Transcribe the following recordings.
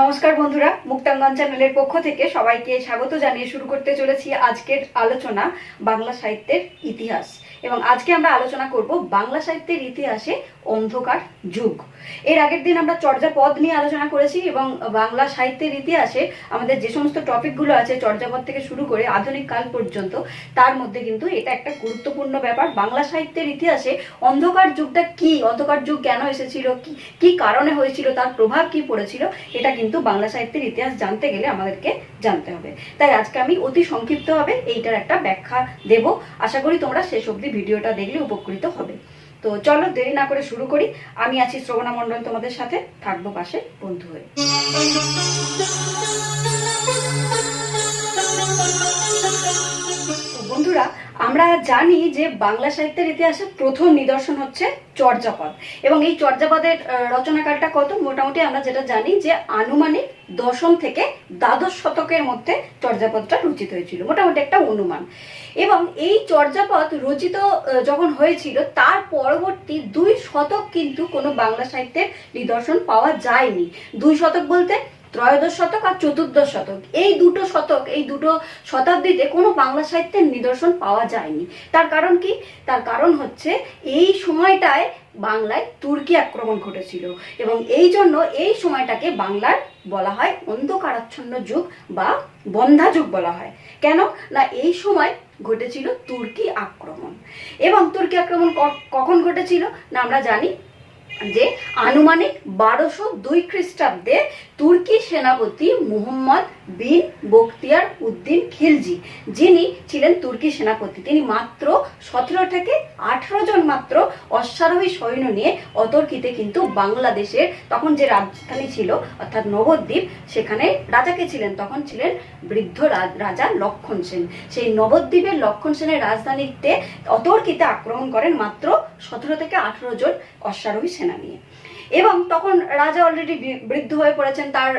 নমস্কার বন্ধুরা, মুক্তাঙ্গন চ্যানেলের পক্ষ থেকে সবাইকে স্বাগত জানিয়ে শুরু করতে চলেছি আজকের আলোচনা বাংলা সাহিত্যের ইতিহাস। এবং আজকে আমরা আলোচনা করব বাংলা সাহিত্যের ইতিহাসে অন্ধকার যুগ। এর আগের দিন আমরা চর্যাপদ নিয়ে আলোচনা করেছি এবং বাংলা সাহিত্যের ইতিহাসে আমাদের যে সমস্ত টপিকগুলো আছে চর্যাপদ থেকে শুরু করে আধুনিক কাল পর্যন্ত, তার মধ্যে কিন্তু এটা একটা গুরুত্বপূর্ণ ব্যাপার। বাংলা সাহিত্যের ইতিহাসে অন্ধকার যুগটা কি? অন্ধকার যুগ কেন এসেছিল? কি কারণে হয়েছিল? তার প্রভাব কি পড়েছিল? এটা কিন্তু বাংলা সাহিত্যের ইতিহাস জানতে গেলে আমাদেরকে জানতে হবে। তাই আজকে আমি অতি সংক্ষিপ্তভাবে এইটার একটা ব্যাখ্যা দেব। আশা করি তোমরা শেষ অবধি ভিডিওটা দেখলে উপকৃত হবে। তো চলো দেরি না করে শুরু করি। আমি আছি শ্রবণা মণ্ডল তোমাদের সাথে। থাকব পাশে বন্ধু হয়ে। বন্ধুরা, আমরা জানি যে বাংলা সাহিত্যের ইতিহাসে প্রথম নিদর্শন হচ্ছে চর্যাপদ। এবং এই চর্যাপদের রচনাকালটা কত? মোটামুটি আমরা যেটা জানি যে আনুমানিক দশম থেকে দ্বাদশ শতকের মধ্যে চর্যাপদটা রচিত হয়েছিল। মোটামুটি একটা অনুমান। এবং এই চর্যাপদ রচিত যখন হয়েছিল, তার পরবর্তী দুই শতক কিন্তু কোনো বাংলা সাহিত্যের নিদর্শন পাওয়া যায়নি। দুই শতক বলতে ত্রয়োদশ শতক আর চতুর্দশ শতক। এই দুটো শতক, এই দুটো শতাব্দীতে কোনো বাংলা সাহিত্যের নিদর্শন পাওয়া যায়নি। তার কারণ কি? তার কারণ হচ্ছে এই সময়টায় বাংলায় তুর্কি আক্রমণ ঘটেছিল এবং এই জন্য এই সময়টাকে বাংলার বলা হয় অন্ধকারাচ্ছন্ন যুগ বা বন্ধা যুগ বলা হয়। কেন? না, এই সময় ঘটেছিল তুর্কি আক্রমণ। এবং তুর্কি আক্রমণ কখন ঘটেছিল? না, আমরা জানি যে আনুমানিক বারোশো দুই খ্রিস্টাব্দে তুর্কি সেনাপতি মুহাম্মদ বিন বখতিয়ার উদ্দিন খিলজি, যিনি ছিলেন তুর্কি সেনাপতি। তিনি মাত্র সতেরো থেকে আঠারো জন মাত্র অশ্বারোহী সৈন্য নিয়ে অতর্কিতে কিন্তু বাংলাদেশের তখন যে রাজধানী ছিল, অর্থাৎ নবদ্বীপ, সেখানে রাজাকে ছিলেন। তখন ছিলেন বৃদ্ধ রাজা লক্ষণ সেন। সেই নবদ্বীপের লক্ষণ সেনের রাজধানীতে অতর্কিতে আক্রমণ করেন মাত্র সতেরো থেকে আঠারো জন অশ্বারোহী সেনা। নিয়ে। এবং তখন রাজা অলরেডি বৃদ্ধ হয়ে পড়েছেন তার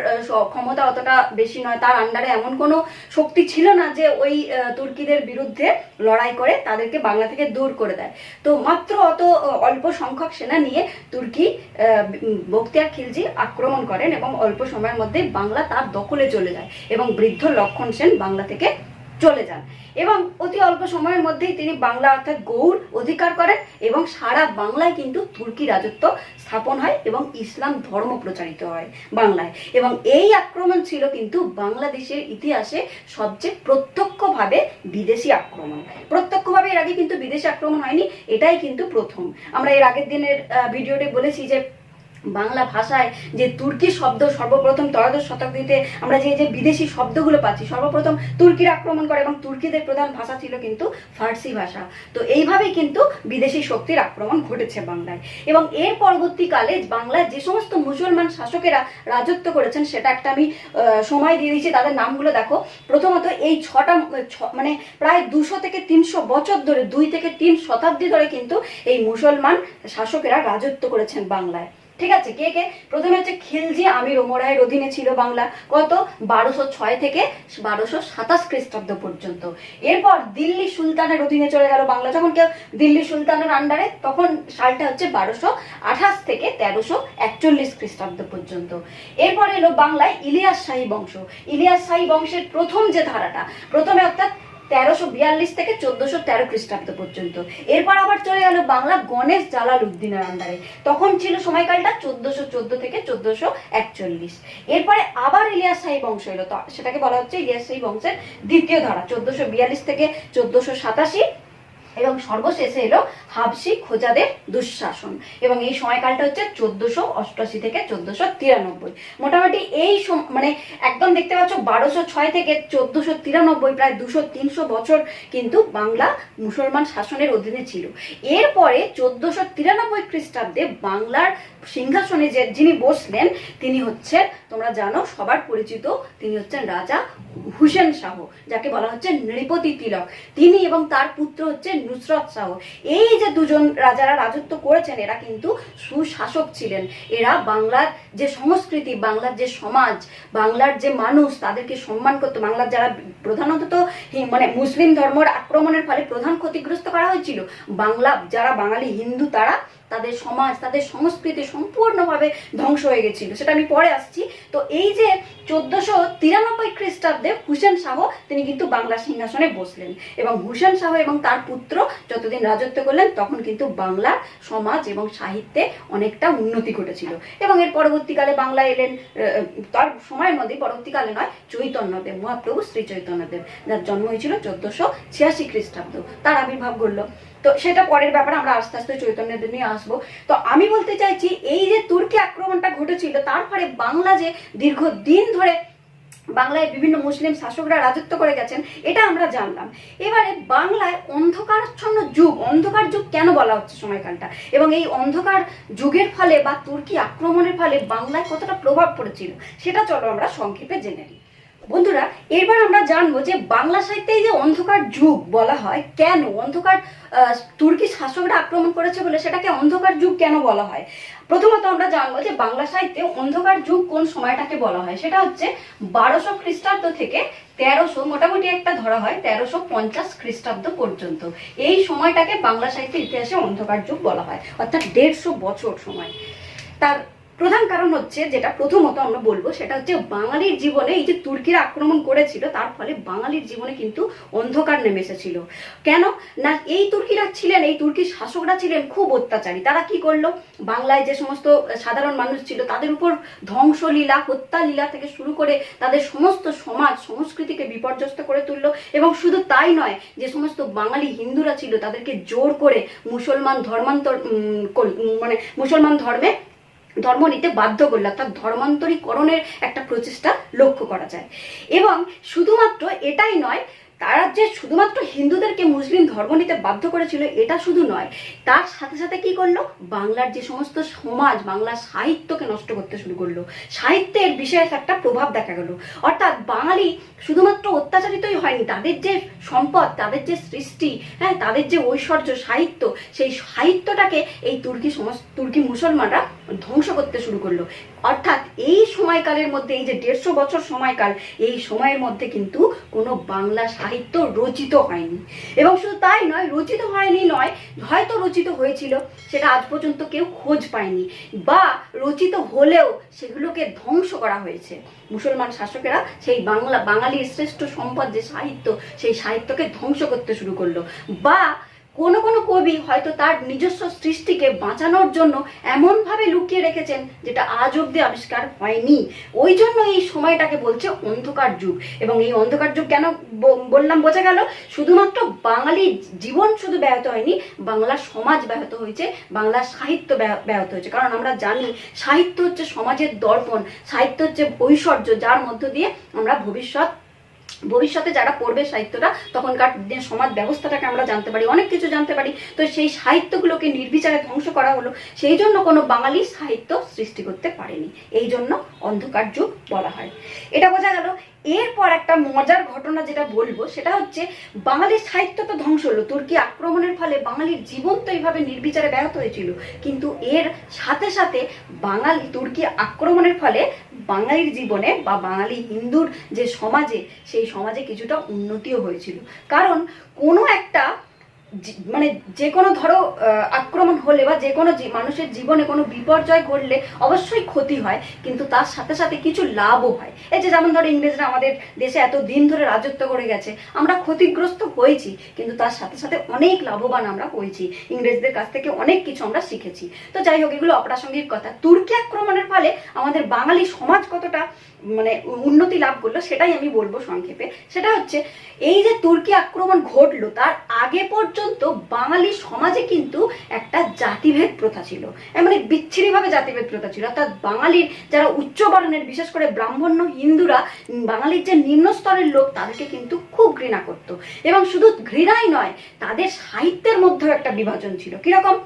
ক্ষমতা অতটা বেশি নয়। তার আন্ডারে এমন কোনো শক্তি ছিল না যে ওই তুর্কিদের বিরুদ্ধে লড়াই করে তাদেরকে বাংলা থেকে দূর করে দেয়। তো মাত্র অত অল্প সংখ্যক সেনা নিয়ে তুর্কি উম, খিলজি আক্রমণ করেন এবং অল্প সময়ের মধ্যে বাংলা তার দখলে চলে যায় এবং বৃদ্ধ লক্ষণ সেন বাংলা থেকে চলে যান। এবং অতি অল্প সময়ের মধ্যেই তিনি বাংলা অর্থাৎ গৌড় অধিকার করেন এবং সারা বাংলায় কিন্তু তুর্কি রাজত্ব স্থাপন হয় এবং ইসলাম ধর্ম প্রচারিত হয় বাংলায়। এবং এই আক্রমণ ছিল কিন্তু বাংলাদেশের ইতিহাসে সবচেয়ে প্রত্যক্ষভাবে বিদেশি আক্রমণ। প্রত্যক্ষভাবে এর আগে কিন্তু বিদেশি আক্রমণ হয়নি, এটাই কিন্তু প্রথম। আমরা এর আগের দিনের ভিডিওতে বলেছি যে বাংলা ভাষায় যে তুর্কি শব্দ সর্বপ্রথম ত্রয়োদশ শতাব্দীতে আমরা যে যে বিদেশি শব্দগুলো পাচ্ছি, সর্বপ্রথম তুর্কির আক্রমণ করে এবং তুর্কিদের প্রধান ভাষা ছিল কিন্তু ফার্সি ভাষা। তো এইভাবেই কিন্তু বিদেশি শক্তির আক্রমণ ঘটেছে বাংলায়। এবং এর পরবর্তীকালে বাংলায় যে সমস্ত মুসলমান শাসকেরা রাজত্ব করেছেন, সেটা একটা আমি সময় দিয়ে দিয়েছি তাদের নামগুলো দেখো। প্রথমত এই ছটা মানে প্রায় দুশো থেকে তিনশো বছর ধরে, দুই থেকে তিন শতাব্দী ধরে কিন্তু এই মুসলমান শাসকেরা রাজত্ব করেছেন বাংলায়। ঠিক আছে, কে কে? প্রথমে হচ্ছে খিলজি আমির ওমরায়ের অধীনে ছিল বাংলা। কত? বারোশো ছয় থেকে বারোশো সাতাশ খ্রিস্টাব্দ পর্যন্ত। এরপর দিল্লি সুলতানের অধীনে চলে গেল বাংলা। যখন কেউ দিল্লি সুলতানের আন্ডারে তখন সালটা হচ্ছে বারোশো আঠাশ থেকে তেরোশো একচল্লিশ খ্রিস্টাব্দ পর্যন্ত। এরপর এলো বাংলায় ইলিয়াস শাহী বংশ। ইলিয়াস শাহী বংশের প্রথম যে ধারাটা, প্রথমে অর্থাৎ তেরোশো বিয়াল্লিশ থেকে চোদ্দশো তেরো খ্রিস্টাব্দ পর্যন্ত। এরপর আবার চলে গেল বাংলা গণেশ জালাল উদ্দিনের আন্ডারে। তখন ছিল সময়কালটা চোদ্দশো চোদ্দ থেকে চোদ্দশো একচল্লিশ। এরপরে আবার ইলিয়াস শাহী বংশ এলো। সেটাকে বলা হচ্ছে ইলিয়াস শাহী বংশের দ্বিতীয় ধারা, চোদ্দশো বিয়াল্লিশ থেকে চোদ্দশো সাতাশি এবং সর্বশেষে এলো হাবসি খোজাদের দুঃশাসন। এবং এই সময়কালটা হচ্ছে চোদ্দশো অষ্টআশি থেকে চোদ্দশো তিরানব্বই। মোটামুটি এই মানে একদম দেখতে পাচ্ছ বারোশো ছয় থেকে চোদ্দশো তিরানব্বই, প্রায় দুশো তিনশো বছর কিন্তু বাংলা মুসলমান শাসনের অধীনে ছিল। এরপরে চোদ্দশো তিরানব্বই খ্রিস্টাব্দে বাংলার সিংহাসনে যে যিনি বসলেন, তিনি হচ্ছেন, তোমরা জানো, সবার পরিচিত তিনি হচ্ছেন রাজা হুসেন শাহ, যাকে বলা হচ্ছে নৃপতি তিলক। তিনি এবং তার পুত্র হচ্ছে নুসরত শাহ এই যে দুজন রাজারা রাজত্ব করেছেন, এরা কিন্তু সুশাসক ছিলেন। এরা বাংলার যে সংস্কৃতি, বাংলার যে সমাজ, বাংলার যে মানুষ, তাদেরকে সম্মান করতো। বাংলার যারা প্রধানত তো মানে মুসলিম ধর্মের আক্রমণের ফলে প্রধান ক্ষতিগ্রস্ত করা হয়েছিল। বাংলা যারা বাঙালি হিন্দু, তারা তাদের সমাজ, তাদের সংস্কৃতি সম্পূর্ণভাবে ধ্বংস হয়ে গেছিল। সেটা আমি পরে আসছি। তো এই যে চোদ্দশো তিরানব্বই খ্রিস্টাব্দে হুসেন শাহ, তিনি কিন্তু বাংলা সিংহাসনে বসলেন। এবং হুসেন শাহ এবং তার পুত্র যতদিন রাজত্ব করলেন, তখন কিন্তু বাংলার সমাজ এবং সাহিত্যে অনেকটা উন্নতি ঘটেছিল। এবং এর পরবর্তীকালে বাংলা এলেন তার সময়ের মধ্যে পরবর্তীকালে নয়, চৈতন্যদেব, মহাপ্রভু শ্রী চৈতন্যদেব যার জন্ম হয়েছিল চোদ্দশো ছিয়াশি খ্রিস্টাব্দ। তার আবির্ভাব করল তো সেটা পরের ব্যাপারে আমরা আস্তে আস্তে চৈতন্যদেব নিয়ে আসব। তো আমি বলতে চাইছি, এই যে তুর্কি আক্রমণটা ঘটেছিল তার ফলে বাংলা যে দীর্ঘদিন ধরে বাংলায় বিভিন্ন মুসলিম শাসকরা রাজত্ব করে গেছেন, এটা আমরা জানলাম। এবারে বাংলায় অন্ধকারাচ্ছন্ন যুগ, অন্ধকার যুগ কেন বলা হচ্ছে সময়কালটা? এবং এই অন্ধকার যুগের ফলে বা তুর্কি আক্রমণের ফলে বাংলায় কতটা প্রভাব পড়েছিল, সেটা চলো আমরা সংক্ষেপে জেনে নিই। বন্ধুরা, এবার আমরা জানব যে বাংলা সাহিত্যে যে অন্ধকার যুগ বলা হয় কেন? অন্ধকার তুর্কি শাসকরা আক্রমণ করেছে বলে সেটাকে অন্ধকার যুগ কেন বলা হয়? প্রথমত আমরা জানব যে বাংলা সাহিত্যে অন্ধকার যুগ কোন সময়টাকে বলা হয়? সেটা হচ্ছে বারোশো খ্রিস্টাব্দ থেকে তেরোশো, মোটামুটি একটা ধরা হয়, তেরোশো পঞ্চাশ খ্রিস্টাব্দ পর্যন্ত। এই সময়টাকে বাংলা সাহিত্যের ইতিহাসে অন্ধকার যুগ বলা হয়, অর্থাৎ দেড়শো বছর সময়। তার প্রধান কারণ হচ্ছে যেটা প্রথমত আমরা বলব, সেটা হচ্ছে বাঙালির জীবনে এই যে তুর্কিরা আক্রমণ করেছিল, তার ফলে বাঙালির জীবনে কিন্তু অন্ধকার নেমে এসেছিল। কেন? না, এই তুর্কিরা ছিলেন, এই তুর্কির শাসকরা ছিলেন খুব অত্যাচারী। তারা কি করল? বাংলায় যে সমস্ত সাধারণ মানুষ ছিল, তাদের উপর ধ্বংসলীলা, হত্যালীলা থেকে শুরু করে তাদের সমস্ত সমাজ, সংস্কৃতিকে বিপর্যস্ত করে তুললো। এবং শুধু তাই নয়, যে সমস্ত বাঙালি হিন্দুরা ছিল, তাদেরকে জোর করে মুসলমান ধর্মান্তর মানে মুসলমান ধর্মে ধর্ম নিতে বাধ্য করল, অর্থাৎ ধর্মান্তরীকরণের একটা প্রচেষ্টা লক্ষ্য করা যায়। এবং শুধুমাত্র এটাই নয়, তারা যে শুধুমাত্র হিন্দুদেরকে মুসলিম ধর্ম নিতে বাধ্য করেছিল, এটা শুধু নয়, তার সাথে সাথে কি করল? বাংলার যে সমস্ত সমাজ বাংলার সাহিত্যকে নষ্ট করতে শুরু করল। সাহিত্যের বিশেষ একটা প্রভাব দেখা গেল। অর্থাৎ বাঙালি শুধুমাত্র অত্যাচারিতই হয়নি, তাদের যে সম্পদ, তাদের যে সৃষ্টি হ্যাঁ তাদের যে ঐশ্বর্য, সাহিত্য, সেই সাহিত্যটাকে এই তুর্কি সমাজ তুর্কি মুসলমানরা ধ্বংস করতে শুরু করল। অর্থাৎ এই সময়কালের মধ্যে, এই যে দেড়শো বছর সময়কাল, এই সময়ের মধ্যে কিন্তু কোনো বাংলা সাহিত্য রচিত হয়নি। এবং শুধু তাই নয়, রচিত হয়নি নয়, হয়তো রচিত হয়েছিল, সেটা আজ পর্যন্ত কেউ খোঁজ পায়নি। বা রচিত হলেও সেগুলোকে ধ্বংস করা হয়েছে। মুসলমান শাসকেরা সেই বাংলা, বাঙালির শ্রেষ্ঠ সম্পদ, যে সাহিত্য, সেই সাহিত্যকে ধ্বংস করতে শুরু করল। বা কোনো কোনো কবি হয়তো তার নিজস্ব সৃষ্টিকে বাঁচানোর জন্য এমনভাবে লুকিয়ে রেখেছেন যেটা আজ অব্দি আবিষ্কার হয়নি। ওই জন্য এই সময়টাকে বলছে অন্ধকার যুগ। এবং এই অন্ধকার যুগ কেন বললাম বোঝা গেল? শুধুমাত্র বাঙালি জীবন শুধু ব্যাহত হয়নি, বাংলা সমাজ ব্যাহত হয়েছে, বাংলা সাহিত্য ব্যাহত হয়েছে। কারণ আমরা জানি সাহিত্য হচ্ছে সমাজের দর্পণ, সাহিত্য হচ্ছে ঐশ্বর্য, যার মধ্য দিয়ে আমরা ভবিষ্যৎ ভবিষ্যতে যারা পড়বে সাহিত্যটা, তখনকার সমাজ ব্যবস্থাটাকে আমরা জানতে পারি, অনেক কিছু জানতে পারি। তো সেই সাহিত্যগুলোকে নির্বিচারে ধ্বংস করা হলো, সেই জন্য কোনো বাঙালি সাহিত্য সৃষ্টি করতে পারেনি। এই জন্য অন্ধকার যুগ বলা হয়। এটা বোঝা গেল, এরপর একটা মজার ঘটনা যেটা বলব, সেটা হচ্ছে বাঙালির সাহিত্য তো ধ্বংস হলো, তুর্কি আক্রমণের ফলে বাঙালির জীবন তো এইভাবে নির্বিচারে ব্যাহত হয়েছিল। কিন্তু এর সাথে সাথে বাঙালি তুর্কি আক্রমণের ফলে বাঙালির জীবনে বা বাঙালি হিন্দুর যে সমাজে, সেই সমাজে কিছুটা উন্নতিও হয়েছিল। কারণ কোনো একটা মানে যে কোনো ধরো আক্রমণ হলে বা যে কোনো মানুষের জীবনে কোনো বিপর্যয় ঘটলে অবশ্যই ক্ষতি হয়, কিন্তু তার সাথে সাথে কিছু লাভও হয়। এই যে যেমন ধরো ইংরেজরা আমাদের দেশে এত দিন ধরে রাজত্ব করে গেছে, আমরা ক্ষতিগ্রস্ত হয়েছি, কিন্তু তার সাথে সাথে অনেক লাভবান আমরা হয়েছি। ইংরেজদের কাছ থেকে অনেক কিছু আমরা শিখেছি। তো যাই হোক, এগুলো অপ্রাসঙ্গিক কথা। তুর্কি আক্রমণের ফলে আমাদের বাঙালি সমাজ কতটা মানে উন্নতি লাভ করল, সেটাই আমি বলব সংক্ষেপে। সেটা হচ্ছে, এই যে তুর্কি আক্রমণ ঘটলো, তার আগে পর্যন্ত বাঙালি সমাজে কিন্তু একটা জাতিভেদ প্রথা ছিল। মানে বিচ্ছিরিভাবে জাতিভেদ প্রথা ছিল। অর্থাৎ বাঙালির যারা উচ্চ বর্ণের, বিশেষ করে ব্রাহ্মণ্য, হিন্দুরা বাঙালির যে নিম্ন স্তরের লোক, তাদেরকে কিন্তু খুব ঘৃণা করত। এবং শুধু ঘৃণাই নয়, তাদের সাহিত্যের মধ্যেও একটা বিভাজন ছিল। কীরকম?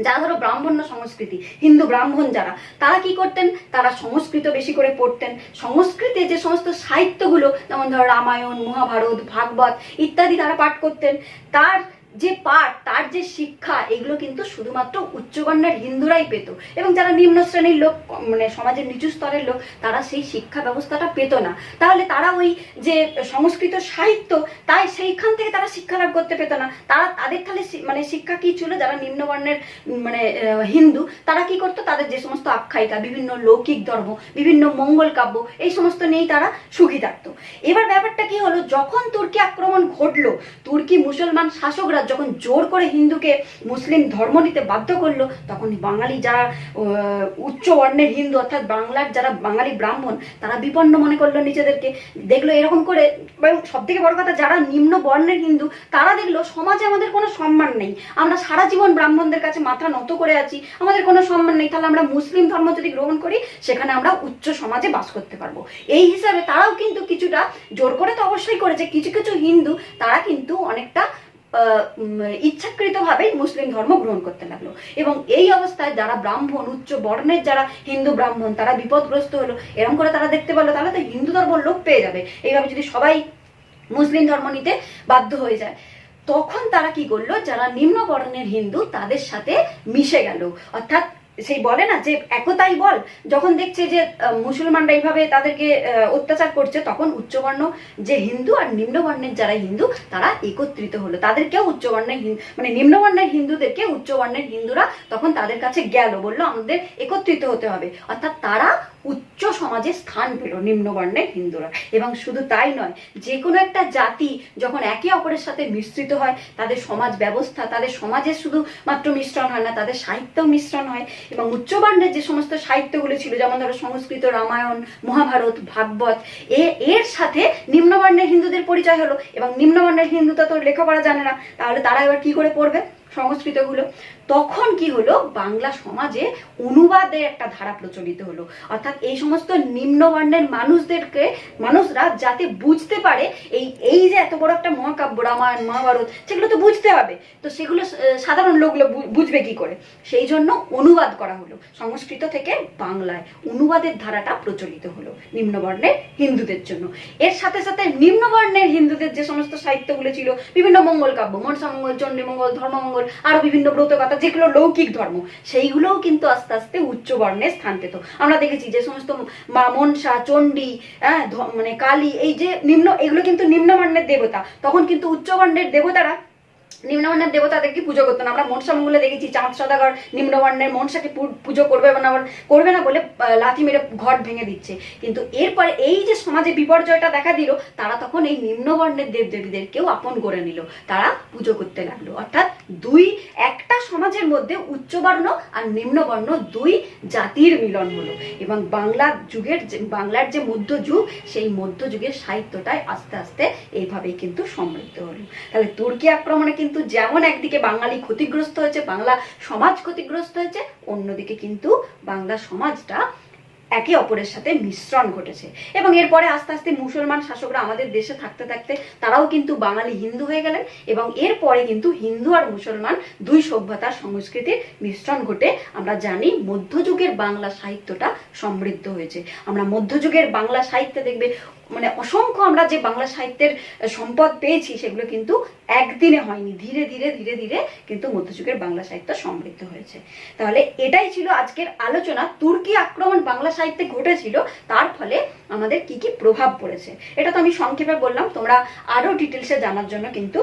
যারা ধরো ব্রাহ্মণ্য সংস্কৃতি, হিন্দু ব্রাহ্মণ যারা, তারা কি করতেন? তারা সংস্কৃত বেশি করে পড়তেন। সংস্কৃতে যে সমস্ত সাহিত্যগুলো, যেমন ধরো রামায়ণ, মহাভারত, ভাগবত ইত্যাদি তারা পাঠ করতেন। তার যে পাঠ, তার যে শিক্ষা, এগুলো কিন্তু শুধুমাত্র উচ্চবর্ণের হিন্দুরাই পেত। এবং যারা নিম্ন শ্রেণির লোক মানে সমাজের নিচু স্তরের লোক, তারা সেই শিক্ষা ব্যবস্থাটা পেত না। তাহলে তারা ওই যে সংস্কৃত সাহিত্য, তাই সেইখান থেকে তারা শিক্ষা লাভ করতে পেত না। তারা তাদের তাহলে মানে শিক্ষা কি ছিল? যারা নিম্নবর্ণের মানে হিন্দু, তারা কি করতো? তাদের যে সমস্ত আখ্যায়িকা, বিভিন্ন লৌকিক ধর্ম, বিভিন্ন মঙ্গল কাব্য, এই সমস্ত নিয়েই তারা সুখী থাকতো। এবার ব্যাপারটা কি হলো? যখন তুর্কি আক্রমণ ঘটলো, তুর্কি মুসলমান শাসকরা যখন জোর করে হিন্দুকে মুসলিম ধর্ম নিতে বাধ্য করল তখন বাঙালি যারা উচ্চ বর্ণের হিন্দু, অর্থাৎ বাংলার যারা বাঙালি ব্রাহ্মণ, তারা বিপন্ন মনে করল নিজেদেরকে। দেখল এরকম করে সব থেকে বড় কথা, যারা নিম্ন বর্ণের হিন্দু, তারা দেখল সমাজে আমাদের কোনো সম্মান নেই। আমরা সারা জীবন ব্রাহ্মণদের কাছে মাথা নত করে আছি, আমাদের কোনো সম্মান নেই। তাহলে আমরা মুসলিম ধর্ম যদি গ্রহণ করি, সেখানে আমরা উচ্চ সমাজে বাস করতে পারব। এই হিসাবে তারাও কিন্তু কিছুটা জোর করে তো অবশ্যই করেছে। কিছু কিছু হিন্দু, তারা কিন্তু অনেকটা ইচ্ছাকৃতভাবেই মুসলিম ধর্ম গ্রহণ করতে লাগল। এবং এই অবস্থায় যারা ব্রাহ্মণ, উচ্চ বর্ণের যারা হিন্দু ব্রাহ্মণ, তারা বিপদগ্রস্ত হলো এরকম করে তারা দেখতে পেল তাহলে তো হিন্দু ধর্ম লোক পেয়ে যাবে। এইভাবে যদি সবাই মুসলিম ধর্ম নিতে বাধ্য হয়ে যায়, তখন তারা কি করল? যারা নিম্ন বর্ণের হিন্দু, তাদের সাথে মিশে গেল। অর্থাৎ সেই বলে না যে একতাই বল। যখন দেখছে যে মুসলমানরা এইভাবে তাদেরকে অত্যাচার করছে, তখন উচ্চবর্ণ যে হিন্দু আর নিম্নবর্ণের যারা হিন্দু, তারা একত্রিত হলো। তাদেরকেও উচ্চবর্ণের মানে নিম্নবর্ণের হিন্দুদেরকে উচ্চবর্ণের হিন্দুরা তখন তাদের কাছে গেল, বলল, আমাদের একত্রিত হতে হবে। অর্থাৎ তারা উচ্চ সমাজে স্থান পেল নিম্নবর্ণের হিন্দুরা। এবং শুধু তাই নয় যে কোনো একটা জাতি যখন একে অপরের সাথে মিশ্রিত হয়, তাদের সমাজ ব্যবস্থা, তাদের সমাজের শুধু মাত্র মিশ্রণ হয় না, তাদের সাহিত্য মিশ্রণ হয়। এবং উচ্চবর্ণের যে সমস্ত সাহিত্যগুলো ছিল, যেমন ধরো সংস্কৃত, রামায়ণ, মহাভারত, ভাগবত, এ, এর সাথে নিম্নবর্ণের হিন্দুদের পরিচয় হলো। এবং নিম্নবর্ণের হিন্দুটা তো লেখাপড়া জানে না, তাহলে তারা এবার কি করে পড়বে? সংস্কৃতগুলো, তখন কি হলো? বাংলা সমাজে অনুবাদের একটা ধারা প্রচলিত হলো। অর্থাৎ এই সমস্ত নিম্নবর্ণের মানুষদেরকে, মানুষরা যাতে বুঝতে পারে এই এই যে এত বড় একটা মহাকাব্য, রামায়ণ, মহাভারত, সেগুলো তো বুঝতে হবে। তো সেগুলো সাধারণ লোকগুলো বুঝবে কি করে? সেই জন্য অনুবাদ করা হলো সংস্কৃত থেকে বাংলায়। অনুবাদের ধারাটা প্রচলিত হলো নিম্নবর্ণের হিন্দুদের জন্য। এর সাথে সাথে নিম্নবর্ণের হিন্দুদের যে সমস্ত সাহিত্যগুলো ছিল, বিভিন্ন মঙ্গল কাব্য, মনসা মঙ্গল চণ্ডী মঙ্গল আরও বিভিন্ন ব্রতকথা যেগুলো লৌকিক ধর্ম, সেইগুলোও কিন্তু আস্তে আস্তে উচ্চ বর্ণের স্থান পেত আমরা দেখেছি যে সমস্ত মা মনসা চণ্ডী হ্যাঁ মানে কালী, এই যে নিম্ন, এগুলো কিন্তু নিম্নবর্ণের দেবতা। তখন কিন্তু উচ্চ বর্ণের দেবতারা নিম্নবর্ণের দেবতাদেরকে পুজো করতো না। আমরা মনসা মঙ্গলে দেখেছি, চাঁদ সদাগর নিম্নবর্ণের মনসাকে পুজো করবে না করবে না বলে লাথি মেরে ঘট ভেঙে দিচ্ছে। কিন্তু এরপরে এই যে সমাজে বিপর্যয়টা দেখা দিল, তারা তখন এই নিম্নবর্ণের দেবদেবীদেরকেও আপন করে নিল। তারা পুজো করতে লাগল। অর্থাৎ দুই, একটা সমাজের মধ্যে উচ্চবর্ণ আর নিম্নবর্ণ দুই জাতির মিলন হলো। এবং বাংলা যুগের বাংলার যে মধ্যযুগ, সেই মধ্যযুগের সাহিত্যটাই আস্তে আস্তে এইভাবেই কিন্তু সমৃদ্ধ হলো। তাহলে তুর্কি আক্রমণে কিন্তু যেমন একদিকে বাঙালি ক্ষতিগ্রস্ত হয়েছে, বাংলা সমাজ ক্ষতিগ্রস্ত হয়েছে, অন্যদিকে কিন্তু বাংলা সমাজটা একে অপরের সাথে মিশ্রণ ঘটেছে। এবং এরপরে আস্তে আস্তে মুসলমান শাসকরা আমাদের দেশে থাকতে থাকতে তারাও কিন্তু বাঙালি হিন্দু হয়ে গেলেন এবং এরপরে কিন্তু হিন্দু আর মুসলমান দুই সভ্যতার সংস্কৃতির মিশ্রণ ঘটে। আমরা জানি মধ্যযুগের বাংলা সাহিত্যটা সমৃদ্ধ হয়েছে। আমরা মধ্যযুগের বাংলা সাহিত্যে দেখবে মানে অসংখ্য আমরা যে বাংলা সাহিত্যের সম্পদ পেয়েছি, সেগুলো কিন্তু একদিনে হয়নি। ধীরে ধীরে ধীরে ধীরে কিন্তু মধ্যযুগের বাংলা সাহিত্য সমৃদ্ধ হয়েছে। তাহলে এটাই ছিল আজকের আলোচনা। তুর্কি আক্রমণ বাংলা সাহিত্যে ঘটেছিল, তার ফলে আমাদের কি কি প্রভাব পড়েছে? এটা তো আমি সংক্ষেপে বললাম, তোমরা আরও ডিটেলসে জানার জন্য কিন্তু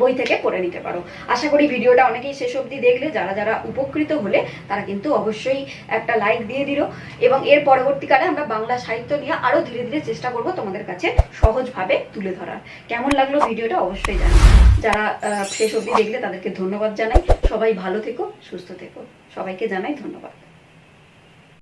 বই থেকে পড়ে নিতে পারো। আশা করি ভিডিওটা অনেকেই শেষ অবধি দেখলে, যারা যারা উপকৃত হলে তারা কিন্তু অবশ্যই একটা লাইক দিয়ে দিল। এবং এর পরবর্তীকালে আমরা বাংলা সাহিত্য নিয়ে আরও ধীরে ধীরে চেষ্টা করব তোমাদের কাছে সহজভাবে তুলে ধরার। কেমন লাগল ভিডিওটা অবশ্যই জানাই যারা শেষ অবধি দেখলে তাদেরকে ধন্যবাদ জানাই। সবাই ভালো থেকো, সুস্থ থেকো। সবাইকে জানাই ধন্যবাদ।